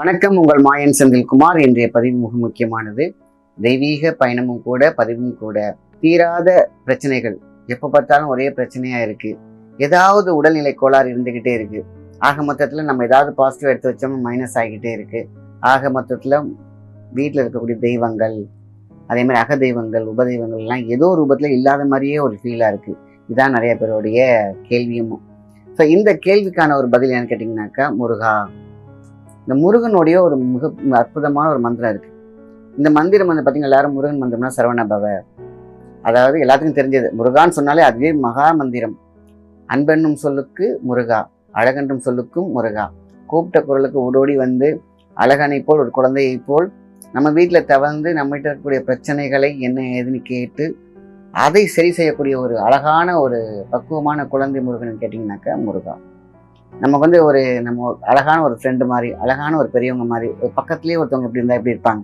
வணக்கம் உங்கள் மாயன் செந்தில்குமார் இன்றைய பதிவு மிக முக்கியமானது. தெய்வீக பயணமும் கூட பதிவும் கூட. தீராத பிரச்சனைகள். எப்போ பார்த்தாலும் ஒரே பிரச்சனையாக இருக்குது ஏதாவது உடல்நிலை கோளாறு இருந்துக்கிட்டே இருக்குது ஆக மொத்தத்தில் நம்ம ஏதாவது பாசிட்டிவ் எடுத்து வச்சோம்னா மைனஸ் ஆகிக்கிட்டே இருக்குது ஆக மொத்தத்தில் வீட்டில் இருக்கக்கூடிய தெய்வங்கள் அதே மாதிரி அக தெய்வங்கள் உப ஏதோ ரூபத்தில் இல்லாத மாதிரியே ஒரு ஃபீலாக இருக்குது இதான் நிறைய பேருடைய கேள்வியும். ஸோ இந்த கேள்விக்கான ஒரு பதில் என்னன்னு கேட்டிங்கனாக்கா முருகா. இந்த முருகனுடைய ஒரு மிக அற்புதமான ஒரு மந்திரம் இருக்கு. இந்த மந்திரம் வந்து பார்த்தீங்கன்னா எல்லாரும் முருகன் மந்திரம்னா சரவண பவ. அதாவது எல்லாத்துக்கும் தெரிஞ்சது. முருகான்னு சொன்னாலே அதுவே மகா மந்திரம். அன்பென்னும் சொல்லுக்கு முருகா அழகென்றும் சொல்லுக்கும் முருகா. கூப்பிட்ட குரலுக்கு ஓடோடி வந்து அழகனை போல் ஒரு குழந்தையை போல் நம்ம வீட்டில் தவழ்ந்து நம்மகிட்ட இருக்கக்கூடிய பிரச்சனைகளை என்ன ஏதுன்னு கேட்டு அதை சரி செய்யக்கூடிய ஒரு அழகான ஒரு பக்குவமான குழந்தை முருகன் கேட்டிங்கனாக்கா முருகா. நமக்கு வந்து ஒரு நம்ம ஒரு அழகான ஒரு ஃப்ரெண்டு மாதிரி அழகான ஒரு பெரியவங்க மாதிரி ஒரு பக்கத்துலேயே ஒருத்தவங்க எப்படி இருந்தால் எப்படி இருப்பாங்க?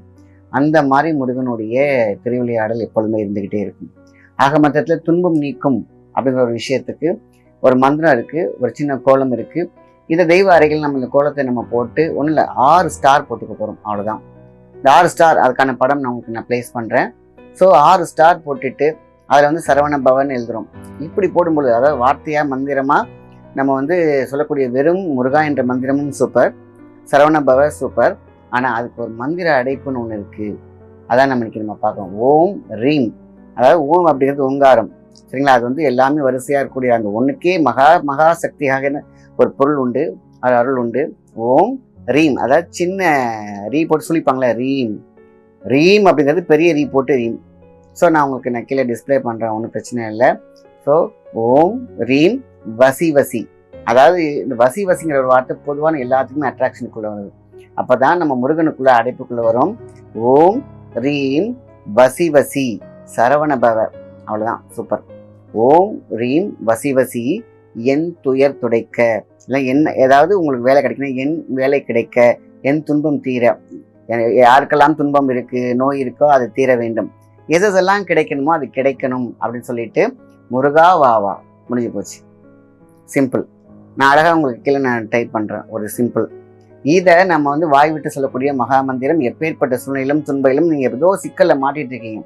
அந்த மாதிரி முருகனுடைய திருவிளையாடல் எப்பொழுதுமே இருந்துக்கிட்டே இருக்கும். ஆக மொத்தத்தில் துன்பம் நீக்கும் அப்படிங்கிற ஒரு விஷயத்துக்கு ஒரு மந்திரம் இருக்குது ஒரு சின்ன கோலம் இருக்குது இதை தெய்வ அறைகள் நம்ம இந்த கோலத்தை நம்ம போட்டு ஒன்றும் இல்லை ஆறு ஸ்டார் போட்டுக்க போகிறோம் அவ்வளோதான் இந்த ஆறு ஸ்டார் அதுக்கான படம் நான் உங்களுக்கு நான் ப்ளேஸ் பண்ணுறேன் ஸோ ஆறு ஸ்டார் போட்டுட்டு அதில் வந்து சரவண பவன் எழுதுறோம். இப்படி போடும்பொழுது அதாவது வார்த்தையாக மந்திரமாக நம்ம வந்து சொல்லக்கூடிய வெறும் முருகா என்ற மந்திரமும் சூப்பர் சரவண பவ சூப்பர் ஆனால் அதுக்கு ஒரு மந்திர அடைப்புன்னு ஒன்று இருக்குது அதான் நம்ம இன்னைக்கு நம்ம பார்க்கணும் ஓம் ரீம். அதாவது ஓம் அப்படிங்கிறது ஓங்காரம். சரிங்களா? அது வந்து எல்லாமே வரிசையாக இருக்கக்கூடிய அந்த ஒன்றுக்கே மகா மகா சக்தியாக ஒரு பொருள் உண்டு. அது அருள் உண்டு. ஓம் ரீம். அதாவது சின்ன ரீ போட்டு சொல்லிப்பாங்களே ரீம். ரீம் அப்படிங்கிறது பெரிய ரீ போட்டு ரீம். ஸோ நான் உங்களுக்கு நான் கீழே டிஸ்ப்ளே பண்ணுறேன் ஒன்றும் பிரச்சனை இல்லை. ஸோ ஓம் ரீம் வசி வசி. அதாவது இந்த வசி வசிங்கிற ஒரு வார்த்தை பொதுவான எல்லாத்துக்குமே அட்ராக்ஷனுக்குள்ளே வருது. அப்போ தான் நம்ம முருகனுக்குள்ளே அடைப்புக்குள்ளே வரும். ஓம் ரீம் வசி வசி. சரவண பவ. சூப்பர். ஓம் ரீம் வசி வசி. என் துயர் துடைக்க. இல்லை என்ன ஏதாவது உங்களுக்கு வேலை கிடைக்கணும் என் வேலை கிடைக்க. என் துன்பம் தீர. யாருக்கெல்லாம் துன்பம் இருக்குது நோய் இருக்கோ அது தீர வேண்டும். எதெல்லாம் கிடைக்கணுமோ அது கிடைக்கணும் அப்படின்னு சொல்லிட்டு முருகா வாவா முடிஞ்சு போச்சு. சிம்பிள் நான் அழகாக உங்களுக்கு கீழே நான் டைப் பண்ணுறேன் ஒரு சிம்பிள் இதை நம்ம வந்து வாய் விட்டு சொல்லக்கூடிய மகா மந்திரம் எப்பேற்பட்ட சூழ்நிலையிலும் துன்பையிலும் நீங்கள் ஏதோ சிக்கலில் மாட்டிட்டு இருக்கீங்க.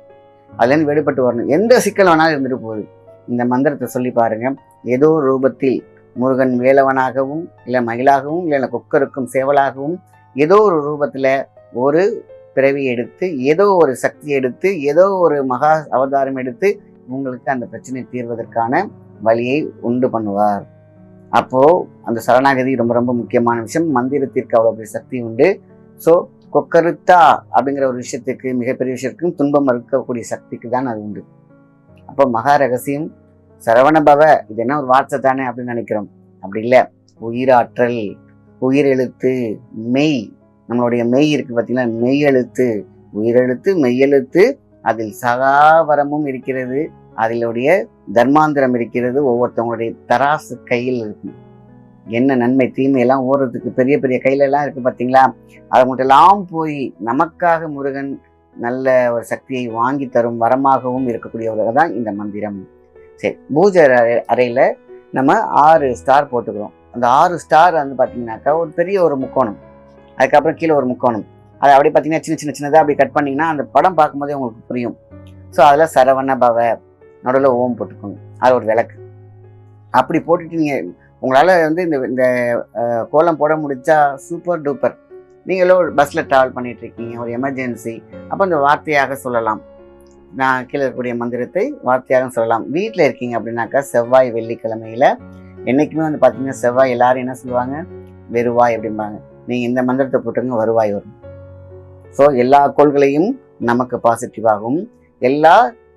அதுலேருந்து வெளிப்பட்டு வரணும். எந்த சிக்கல் வேணாலும் இருந்துட்டு போகுது. இந்த மந்திரத்தை சொல்லி பாருங்கள் ஏதோ ஒரு ரூபத்தில் முருகன் வேலவனாகவும் இல்லை மயிலாகவும் இல்லை குக்கருக்கும் சேவலாகவும் ஏதோ ஒரு ரூபத்தில் ஒரு பிறவி எடுத்து ஏதோ ஒரு சக்தி எடுத்து ஏதோ ஒரு மகா அவதாரம் எடுத்து உங்களுக்கு அந்த பிரச்சனை தீர்வதற்கான வழியை உண்டு பண்ணுவார். அப்போ அந்த சரணாகதி ரொம்ப ரொம்ப முக்கியமான விஷயம். மந்திரத்திற்கு அவ்வளோ பெரிய சக்தி உண்டு. ஸோ கொக்கருத்தா அப்படிங்கிற ஒரு விஷயத்துக்கு மிகப்பெரிய விஷயத்துக்கும் துன்பம் இருக்கக்கூடிய சக்திக்கு தான் அது உண்டு. அப்போ மகா ரகசியம் சரவணபவ இது என்ன ஒரு வார்த்தை தானே அப்படின்னு நினைக்கிறோம். அப்படி இல்லை. உயிராற்றல் உயிரெழுத்து மெய். நம்மளுடைய மெய் இருக்கு பார்த்தீங்கன்னா மெய் எழுத்து உயிரெழுத்து மெய்யெழுத்து அதில் சகாவரமும் இருக்கிறது. அதிலுடைய தர்மாந்திரம் இருக்கிறது ஒவ்வொருத்தவங்களுடைய தராசு கையில் இருக்கும். என்ன நன்மை தீமை எல்லாம் ஓடுறதுக்கு பெரிய பெரிய கையிலெல்லாம் இருக்குது பார்த்தீங்களா அதை மட்டும் போய் நமக்காக முருகன் நல்ல ஒரு சக்தியை வாங்கி தரும் வரமாகவும் இருக்கக்கூடியவர்கள் தான் இந்த மந்திரம். சரி பூஜை அறை- அறையில் நம்ம ஆறு ஸ்டார் போட்டுக்கிறோம். அந்த ஆறு ஸ்டார் வந்து பார்த்தீங்கன்னாக்கா ஒரு பெரிய ஒரு முக்கோணம். அதுக்கப்புறம் கீழே ஒரு முக்கோணம். அதை அப்படியே பார்த்தீங்கன்னா சின்ன சின்ன சின்னதாக அப்படி கட் பண்ணிங்கன்னா அந்த படம் பார்க்கும்போதே உங்களுக்கு புரியும். ஸோ அதில் சரவண பவ நடுவில் ஓம் போட்டுக்கோங்க. அது ஒரு விளக்கு. அப்படி போட்டுட்டு நீங்கள் உங்களால் வந்து இந்த இந்த கோலம் போட முடித்தா சூப்பர் டூப்பர் நீங்களோ பஸ்ஸில் ட்ராவல் பண்ணிகிட்ருக்கீங்க ஒரு எமர்ஜென்சி அப்போ இந்த வார்த்தையாக சொல்லலாம். நான் கீழே இருக்கக்கூடிய மந்திரத்தை வார்த்தையாக சொல்லலாம். வீட்டில் இருக்கீங்க அப்படின்னாக்கா செவ்வாய் வெள்ளிக்கிழமையில என்றைக்குமே வந்து பார்த்தீங்கன்னா செவ்வாய் எல்லாரும் என்ன சொல்லுவாங்க? வெறுவாய் அப்படிம்பாங்க. நீங்கள் இந்த மந்திரத்தை போட்டுங்க வருவாய் வரும். ஸோ எல்லா கோள்களையும் நமக்கு பாசிட்டிவாகவும் எல்லா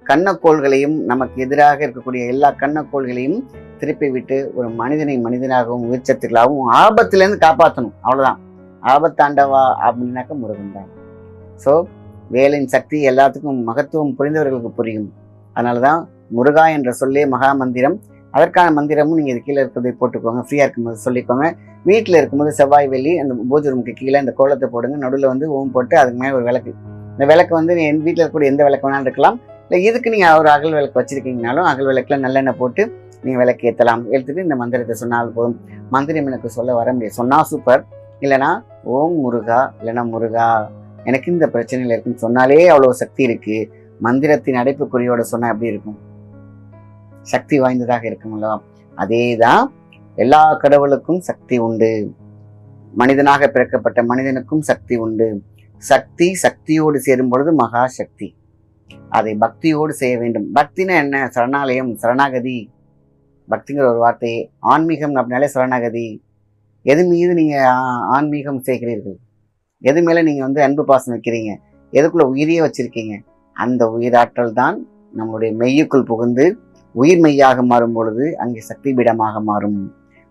கண்ணக்கோள்களையும் நமக்கு எதிராக இருக்கக்கூடிய எல்லா கண்ணக்கோள்களையும் திருப்பி விட்டு ஒரு மனிதனை மனிதனாகவும் உயிர்ச்சத்துக்களாகவும் ஆபத்துலேருந்து காப்பாற்றணும் அவ்வளோதான் ஆபத்தாண்டவா அப்படின்னாக்க முருகன் தான். ஸோ வேலின் சக்தி எல்லாத்துக்கும் மகத்துவம் புரிந்தவர்களுக்கு புரியும். அதனால தான் முருகா என்ற சொல்லே மகா மந்திரம். அதற்கான மந்திரமும் நீங்கள் இது கீழே இருக்கிறதை போட்டுக்கோங்க. ஃப்ரீயாக இருக்கும்போது சொல்லிக்கோங்க. வீட்டில் இருக்கும்போது செவ்வாய் வெள்ளி அந்த பூஜை ரூமுக்கு கீழே இந்த கோலத்தை போடுங்க. நடுவில் வந்து ஓம் போட்டு அதுக்கு மேலே ஒரு விளக்கு. இந்த விளக்கு வந்து என் வீட்டில் இருக்கக்கூடிய எந்த விளக்கு வேணாலும் இருக்கலாம். இல்லை எதுக்கு நீங்கள் ஒரு அகல் விளக்கு வச்சுருக்கீங்கனாலும் அகல் விளக்கில் நல்லெண்ணெய் போட்டு நீங்கள் விளக்கு ஏற்றலாம் எடுத்துட்டு இந்த மந்திரத்தை சொன்னால் போதும். மந்திரம் எனக்கு சொல்ல வர முடியாது. சொன்னால் சூப்பர் இல்லைனா ஓம் முருகா இல்லைன்னா முருகா. எனக்கு இந்த பிரச்சனையில் இருக்குன்னு சொன்னாலே அவ்வளோ சக்தி இருக்குது மந்திரத்தின் அடைப்புக்குறியோட சொன்னால் எப்படி இருக்கும்? சக்தி வாய்ந்ததாக இருக்குங்களா அதே தான் எல்லா கடவுளுக்கும் சக்தி உண்டு. மனிதனாக பிறக்கப்பட்ட மனிதனுக்கும் சக்தி உண்டு. சக்தி சக்தியோடு சேரும் பொழுது மகா சக்தி. அதை பக்தியோடு செய்ய வேண்டும். பக்தினா என்ன? சரணாலயம் சரணாகதி. பக்திங்கிற ஒரு வார்த்தை ஆன்மீகம் அப்படின்னாலே சரணாகதி. எது மீது நீங்கள் ஆன்மீகம் செய்கிறீர்கள்? எது மேலே நீங்கள் வந்து அன்பு பாசம் வைக்கிறீங்க? எதுக்குள்ளே உயிரியே வச்சுருக்கீங்க? அந்த உயிராற்றல் தான் நம்மளுடைய மெய்யுக்குள் புகுந்து உயிர் மெய்யாக மாறும் பொழுது அங்கே சக்தி பீடமாக மாறும்.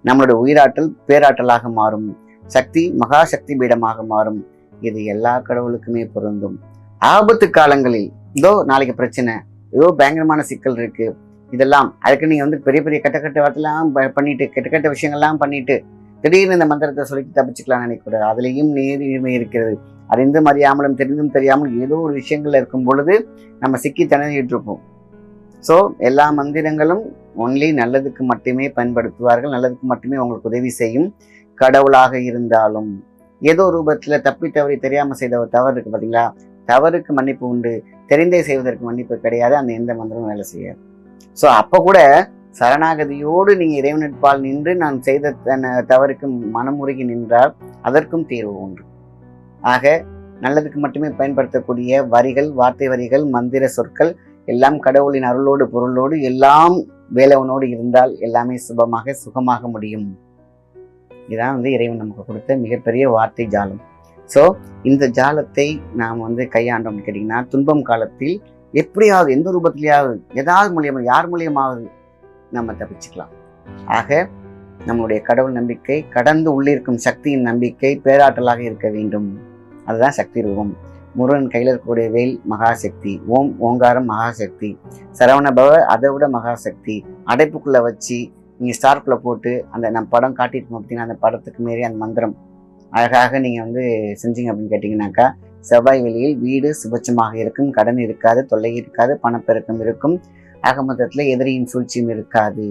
நம்மளுடைய உயிராற்றல் பேராற்றலாக மாறும். சக்தி மகா சக்தி பீடமாக மாறும். இது எல்லா கடவுளுக்குமே பொருந்தும். ஆபத்து காலங்களில் இதோ நாளைக்கு பிரச்சனை ஏதோ பயங்கரமான சிக்கல் இருக்கு. இதெல்லாம் அதுக்கு நீங்க வந்து பெரிய பெரிய கட்ட கட்ட வார்த்தைலாம் ப- பண்ணிட்டு கெட்ட கெட்ட விஷயங்கள்லாம் பண்ணிட்டு திடீர்னு இந்த மந்திரத்தை சொல்லிட்டு தப்பிச்சுக்கலாம் நினைக்கக்கூடாது. அதுலேயும் நேர்மை இருக்கிறது. அறிந்தும் அறியாமலும் தெரிந்தும் தெரியாமல் ஏதோ ஒரு விஷயங்கள் இருக்கும் பொழுது நம்ம சிக்கி திணறிட்டு இருப்போம். ஸோ எல்லா மந்திரங்களும் ஒன்லி நல்லதுக்கு மட்டுமே பயன்படுத்துவார்கள் நல்லதுக்கு மட்டுமே உங்களுக்கு உதவி செய்யும் கடவுளாக இருந்தாலும். ஏதோ ரூபத்தில் தப்பி தவறி தெரியாமல் செய்த ஒரு தவறு இருக்குது பார்த்தீங்களா தவறுக்கு மன்னிப்பு உண்டு தெரிந்தே செய்வதற்கு மன்னிப்பு கிடையாது அந்த எந்த மந்திரமும் வேலை செய்யாது. ஸோ அப்போ கூட சரணாகதியோடு நீங்கள் இறைவனிற்பால் நின்று நான் செய்த தன- தவறுக்கு மனமுருகி நின்றால் அதற்கும் தீர்வு உண்டு. ஆக நல்லதுக்கு மட்டுமே பயன்படுத்தக்கூடிய வரிகள் வார்த்தை வரிகள் மந்திர சொற்கள் எல்லாம் கடவுளின் அருளோடு பொருளோடு எல்லாம் வேலவனோடு இருந்தால் எல்லாமே சுபமாக சுகமாக முடியும். இதுதான் வந்து இறைவன் நமக்கு கொடுத்த மிகப்பெரிய வார்த்தை ஜாலம். ஸோ இந்த ஜாலத்தை நாம் வந்து கையாண்டோம்னு கேட்டிங்கன்னா துன்பம் காலத்தில் எப்படியாவது எந்த ரூபத்திலேயாவது ஏதாவது மூலியமாக யார் மூலியமாவது நம்ம தப்பிச்சுக்கலாம். ஆக நம்முடைய கடவுள் நம்பிக்கை கடந்து உள்ளிருக்கும் சக்தியின் நம்பிக்கை பேராற்றலாக இருக்க வேண்டும். அதுதான் சக்தி ரூபம். முருகன் கையில் இருக்கக்கூடிய வேல் மகாசக்தி. ஓம் ஓங்காரம் மகாசக்தி. சரவணபவ அதை விட மகாசக்தி. அடைப்புக்குள்ள வச்சு நீங்கள் ஸ்டார்க்குள்ளே போட்டு அந்த நம்ம படம் காட்டியிருக்கோம் அப்படின்னா அந்த படத்துக்கு மாரி அந்த மந்திரம். அழகாக நீங்கள் வந்து செஞ்சீங்க அப்படின்னு கேட்டிங்கனாக்கா செவ்வாய் வெளியில் வீடு சுபட்சமாக இருக்கும் கடன் இருக்காது தொல்லை இருக்காது பணப்பெருக்கம் இருக்கும். ஆக மொத்தத்தில் எதிரியின் சூழ்ச்சியும் இருக்காது.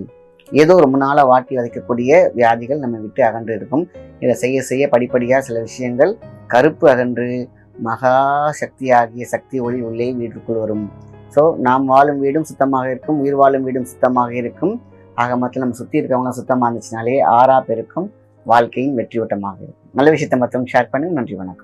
ஏதோ ரொம்ப நாளாக வாட்டி வதைக்கக்கூடிய வியாதிகள் நம்ம விட்டு அகன்று இருக்கும். இதை செய்ய செய்ய படிப்படியாக சில விஷயங்கள் கருப்பு அகன்று மகா சக்தியாகிய சக்தி ஒளி உள்ளே வீட்டுக்குள் வரும். ஸோ நாம் வாழும் வீடும் சுத்தமாக இருக்கும் உயிர் வாழும் வீடும் சுத்தமாக இருக்கும். ஆக மொத்தம் நம்ம சுற்றி இருக்கவங்களாம் சுத்தமாக இருந்துச்சுனாலே ஆறா பெருக்கும். வாழ்க்கையின் வெற்றியோட்டமாக இருக்கும். நல்ல விஷயத்தை மற்றவங்க ஷேர் பண்ணுங்க. நன்றி வணக்கம்.